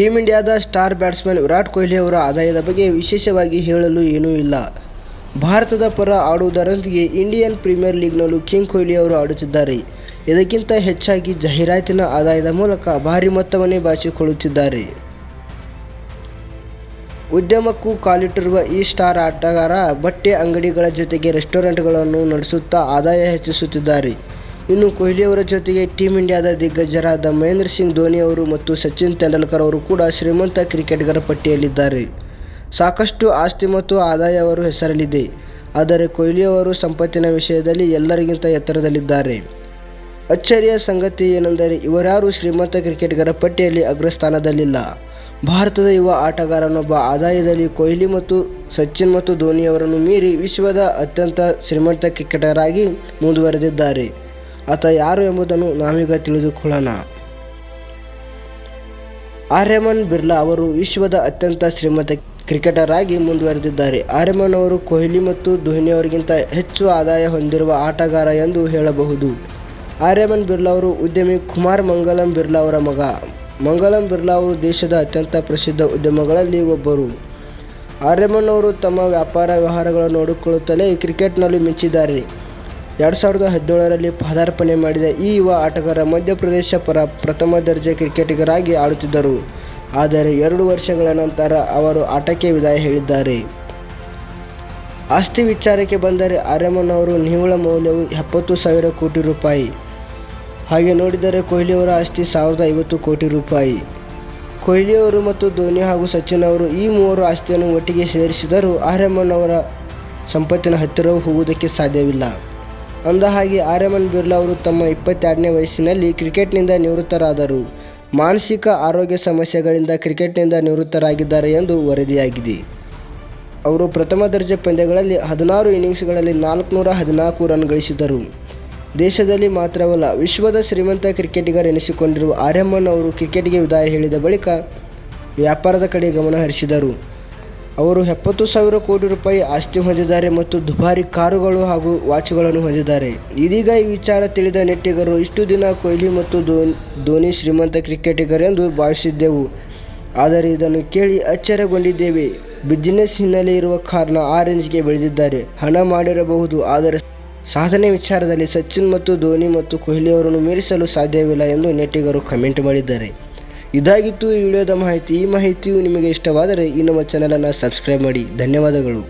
Team ಇಂಡಿಯಾದ star batsman Virat Kohli ಅವರ ಆದಾಯದ ಬಗ್ಗೆ ವಿಶೇಷವಾಗಿ ಹೇಳಲು ಏನೂ ಇಲ್ಲ. ಭಾರತದ ಪರ ಆಡುವುದರೊಂದಿಗೆ ಇಂಡಿಯನ್ ಪ್ರೀಮಿಯರ್ ಲೀಗ್ನಲ್ಲೂ ಕಿಂಗ್ ಕೊಹ್ಲಿ ಅವರು ಆಡುತ್ತಿದ್ದಾರೆ. ಇದಕ್ಕಿಂತ ಹೆಚ್ಚಾಗಿ ಜಾಹೀರಾತಿನ ಆದಾಯದ ಮೂಲಕ ಭಾರಿ ಮೊತ್ತವನ್ನೇ ಬಾಚಿಕೊಳ್ಳುತ್ತಿದ್ದಾರೆ. ಉದ್ಯಮಕ್ಕೂ ಕಾಲಿಟ್ಟಿರುವ ಈ ಸ್ಟಾರ್ ಆಟಗಾರ ಬಟ್ಟೆ ಅಂಗಡಿಗಳ ಜೊತೆಗೆ ರೆಸ್ಟೋರೆಂಟ್ಗಳನ್ನು ನಡೆಸುತ್ತಾ ಆದಾಯ ಹೆಚ್ಚಿಸುತ್ತಿದ್ದಾರೆ. ಇನ್ನು ಕೊಹ್ಲಿಯವರ ಜೊತೆಗೆ ಟೀಮ್ ಇಂಡಿಯಾದ ದಿಗ್ಗಜರಾದ ಮಹೇಂದ್ರ ಸಿಂಗ್ ಧೋನಿ ಅವರು ಮತ್ತು ಸಚಿನ್ ತೆಂಡೂಲ್ಕರ್ ಅವರು ಕೂಡ ಶ್ರೀಮಂತ ಕ್ರಿಕೆಟಿಗರ ಪಟ್ಟಿಯಲ್ಲಿದ್ದಾರೆ. ಸಾಕಷ್ಟು ಆಸ್ತಿ ಮತ್ತು ಆದಾಯ ಅವರು ಹೆಸರಲ್ಲಿದೆ. ಆದರೆ ಕೊಹ್ಲಿಯವರು ಸಂಪತ್ತಿನ ವಿಷಯದಲ್ಲಿ ಎಲ್ಲರಿಗಿಂತ ಎತ್ತರದಲ್ಲಿದ್ದಾರೆ. ಅಚ್ಚರಿಯ ಸಂಗತಿ ಏನೆಂದರೆ ಇವರಾರು ಶ್ರೀಮಂತ ಕ್ರಿಕೆಟಿಗರ ಪಟ್ಟಿಯಲ್ಲಿ ಅಗ್ರಸ್ಥಾನದಲ್ಲಿಲ್ಲ. ಭಾರತದ ಯುವ ಆಟಗಾರನೊಬ್ಬ ಆದಾಯದಲ್ಲಿ ಕೊಹ್ಲಿ ಮತ್ತು ಸಚಿನ್ ಮತ್ತು ಧೋನಿಯವರನ್ನು ಮೀರಿ ವಿಶ್ವದ ಅತ್ಯಂತ ಶ್ರೀಮಂತ ಕ್ರಿಕೆಟರಾಗಿ ಮುಂದುವರೆದಿದ್ದಾರೆ. ಆತ ಯಾರು ಎಂಬುದನ್ನು ನಾವೀಗ ತಿಳಿದುಕೊಳ್ಳೋಣ. ಆರ್ಯಮನ್ ಬಿರ್ಲಾ ಅವರು ವಿಶ್ವದ ಅತ್ಯಂತ ಶ್ರೀಮಂತ ಕ್ರಿಕೆಟರ್ ಆಗಿ ಮುಂದುವರೆದಿದ್ದಾರೆ. ಆರ್ಯಮನ್ ಅವರು ಕೊಹ್ಲಿ ಮತ್ತು ಧೋನಿ ಅವರಿಗಿಂತ ಹೆಚ್ಚು ಆದಾಯ ಹೊಂದಿರುವ ಆಟಗಾರ ಎಂದು ಹೇಳಬಹುದು. ಆರ್ಯಮನ್ ಬಿರ್ಲಾ ಅವರು ಉದ್ಯಮಿ ಕುಮಾರ್ ಮಂಗಲಂ ಬಿರ್ಲಾ ಅವರ ಮಗ. ಮಂಗಲಂ ಬಿರ್ಲಾ ಅವರು ದೇಶದ ಅತ್ಯಂತ ಪ್ರಸಿದ್ಧ ಉದ್ಯಮಗಳಲ್ಲಿ ಒಬ್ಬರು. ಆರ್ಯಮನ್ ಅವರು ತಮ್ಮ ವ್ಯಾಪಾರ ವ್ಯವಹಾರಗಳನ್ನು ನೋಡಿಕೊಳ್ಳುತ್ತಲೇ ಕ್ರಿಕೆಟ್ನಲ್ಲಿ ಮಿಂಚಿದ್ದಾರೆ. ಎರಡು ಸಾವಿರದ ಹದಿನೇಳರಲ್ಲಿ ಪದಾರ್ಪಣೆ ಮಾಡಿದ ಈ ಯುವ ಆಟಗಾರ ಮಧ್ಯಪ್ರದೇಶ ಪರ ಪ್ರಥಮ ದರ್ಜೆ ಕ್ರಿಕೆಟಿಗರಾಗಿ ಆಡುತ್ತಿದ್ದರು. ಆದರೆ ಎರಡು ವರ್ಷಗಳ ನಂತರ ಅವರು ಆಟಕ್ಕೆ ವಿದಾಯ ಹೇಳಿದ್ದಾರೆ. ಆಸ್ತಿ ವಿಚಾರಕ್ಕೆ ಬಂದರೆ ಆರ್ಯಮನ್ ಅವರು ನಿವ್ವಳ ಮೌಲ್ಯವು ಎಪ್ಪತ್ತು ಸಾವಿರ ಕೋಟಿ ರೂಪಾಯಿ. ಹಾಗೆ ನೋಡಿದರೆ ಕೊಹ್ಲಿಯವರ ಆಸ್ತಿ ಸಾವಿರದ ಐವತ್ತು ಕೋಟಿ ರೂಪಾಯಿ. ಕೊಹ್ಲಿಯವರು ಮತ್ತು ಧೋನಿ ಹಾಗೂ ಸಚಿನ್ ಅವರು ಈ ಮೂವರು ಆಸ್ತಿಯನ್ನು ಒಟ್ಟಿಗೆ ಸೇರಿಸಿದರೂ ಆರ್ಯಮನ್ ಅವರ ಸಂಪತ್ತಿನ ಹತ್ತಿರವೂ ಹೋಗುವುದಕ್ಕೆ ಸಾಧ್ಯವಿಲ್ಲ. ಅಂದ ಹಾಗೆ ಆರ್ಯಮನ್ ಬಿರ್ಲಾ ಅವರು ತಮ್ಮ ಇಪ್ಪತ್ತೆರಡನೇ ವಯಸ್ಸಿನಲ್ಲಿ ಕ್ರಿಕೆಟ್ನಿಂದ ನಿವೃತ್ತರಾದರು. ಮಾನಸಿಕ ಆರೋಗ್ಯ ಸಮಸ್ಯೆಗಳಿಂದ ಕ್ರಿಕೆಟ್ನಿಂದ ನಿವೃತ್ತರಾಗಿದ್ದಾರೆ ಎಂದು ವರದಿಯಾಗಿದೆ. ಅವರು ಪ್ರಥಮ ದರ್ಜೆ ಪಂದ್ಯಗಳಲ್ಲಿ ಹದಿನಾರು ಇನ್ನಿಂಗ್ಸ್ಗಳಲ್ಲಿ ನಾಲ್ಕುನೂರ ಹದಿನಾಲ್ಕು ರನ್ ಗಳಿಸಿದರು. ದೇಶದಲ್ಲಿ ಮಾತ್ರವಲ್ಲ, ವಿಶ್ವದ ಶ್ರೀಮಂತ ಕ್ರಿಕೆಟಿಗರೆನಿಸಿಕೊಂಡಿರುವ ಆರ್ಯಮನ್ ಅವರು ಕ್ರಿಕೆಟ್ಗೆ ವಿದಾಯ ಹೇಳಿದ ಬಳಿಕ ವ್ಯಾಪಾರದ ಕಡೆ ಗಮನ ಹರಿಸಿದರು. ಅವರು ಎಪ್ಪತ್ತು ಸಾವಿರ ಕೋಟಿ ರೂಪಾಯಿ ಆಸ್ತಿ ಹೊಂದಿದ್ದಾರೆ ಮತ್ತು ದುಬಾರಿ ಕಾರುಗಳು ಹಾಗೂ ವಾಚ್ಗಳನ್ನು ಹೊಂದಿದ್ದಾರೆ. ಇದೀಗ ಈ ವಿಚಾರ ತಿಳಿದ ನೆಟ್ಟಿಗರು, ಇಷ್ಟು ದಿನ ಕೊಹ್ಲಿ ಮತ್ತು ಧೋನಿ ಶ್ರೀಮಂತ ಕ್ರಿಕೆಟಿಗರೆಂದು ಭಾವಿಸಿದ್ದೆವು. ಆದರೆ ಇದನ್ನು ಕೇಳಿ ಅಚ್ಚರಿಗೊಂಡಿದ್ದೇವೆ. ಬಿಸಿನೆಸ್ ಹಿನ್ನೆಲೆ ಇರುವ ಕಾರಣ ಆ ರೇಂಜ್ಗೆ ಬೆಳೆದಿದ್ದಾರೆ. ಹಣ ಮಾಡಿರಬಹುದು, ಆದರೆ ಸಾಧನೆ ವಿಚಾರದಲ್ಲಿ ಸಚಿನ್ ಮತ್ತು ಧೋನಿ ಮತ್ತು ಕೊಹ್ಲಿ ಅವರನ್ನು ಮೀರಿಸಲು ಸಾಧ್ಯವಿಲ್ಲ ಎಂದು ನೆಟ್ಟಿಗರು ಕಮೆಂಟ್ ಮಾಡಿದ್ದಾರೆ. ಇದಾಗಿತ್ತು ಈ ವಿಡಿಯೋದ ಮಾಹಿತಿ. ಈ ಮಾಹಿತಿಯು ನಿಮಗೆ ಇಷ್ಟವಾದರೆ ಈ ನಮ್ಮ ಚಾನಲನ್ನು ಸಬ್ಸ್ಕ್ರೈಬ್ ಮಾಡಿ. ಧನ್ಯವಾದಗಳು.